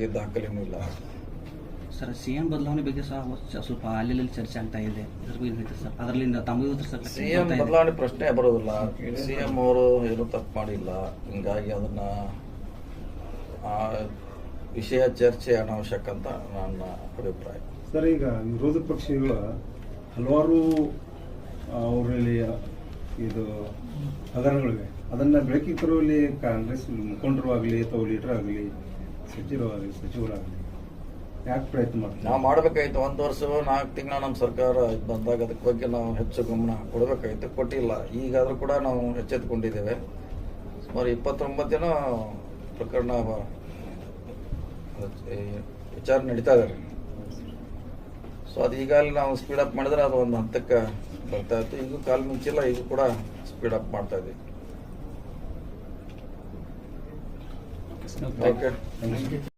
ಈ ದಾಖಲೆನೂ ಇಲ್ಲ. Sir CM ಬದಲಾವಣೆ ಬಗ್ಗೆ ಸಹ ಸ್ವಲ್ಪ ಅಲ್ಲಿ ಚರ್ಚೆ ಆಗ್ತಾ ಇದೆ. ಇದ್ರ ಬಗ್ಗೆ ಏನ್ ಹೇಳ್ತೀರಿ ಸರ್? ಅದರಲ್ಲಿಂದ ತಮ್ಮ ಸರ್ ಸಿಎಂ ಬದಲಾವಣೆ ಪ್ರಶ್ನೆ ಬರೋದಿಲ್ಲ. ಸಿಎಂ ಅವರು ಏನು ತಪ್ಪು ಮಾಡಿಲ್ಲ. ಹಿಂಗಾಗಿ ಅದನ್ನ ಆ ವಿಷಯ ಚರ್ಚೆ ಅನಾವಶ್ಯಕ ಅಂತ ನನ್ನ ಅಭಿಪ್ರಾಯ. ಸರ್ ಈಗ ವಿರೋಧ ಪಕ್ಷಗಳ ಹಲವಾರು ಅವರಲ್ಲಿ ಇದು ಹಗರಣಗಳಿವೆ. ಅದನ್ನ ಬೆಳಕಿಗೆ ತರುವಲ್ಲಿ ಕಾಂಗ್ರೆಸ್ ಮುಖಂಡರು ಆಗಲಿ ಅಥವಾ ಲೀಡರ್ ಆಗಲಿ ನಾವು ಮಾಡಬೇಕಾಯ್ತು. ಒಂದು ವರ್ಷ, ನಾಲ್ಕು ತಿಂಗಳ ನಮ್ಮ ಸರ್ಕಾರ ಬಂದಾಗ ಅದಕ್ಕೆ ಬಗ್ಗೆ ನಾವು ಹೆಚ್ಚು ಗಮನ ಕೊಡಬೇಕಾಯ್ತು. ಕೊಟ್ಟಿಲ್ಲ. ಈಗಾದರೂ ಕೂಡ ನಾವು ಎಚ್ಚೆತ್ತುಕೊಂಡಿದ್ದೇವೆ ಸುಮಾರು ಇಪ್ಪತ್ತೊಂಬತ್ತು ಜನ ಪ್ರಕರಣ ವಿಚಾರಣೆ ನಡೀತಾ ಇದೆ. ಸೊ ಅದು ಈಗಾಗಲೇ ನಾವು ಸ್ಪೀಡ್ ಅಪ್ ಮಾಡಿದ್ರೆ ಅದು ಒಂದು ಹಂತಕ್ಕೆ ಬರ್ತಾ ಇತ್ತು. ಈಗೂ ಕಾಲು ಮುಂಚಿಲ್ಲ. ಈಗ ಕೂಡ ಅಪ್ ಮಾಡ್ತಾ ಇದ್ದೀವಿ ಓಕೆ Thank you.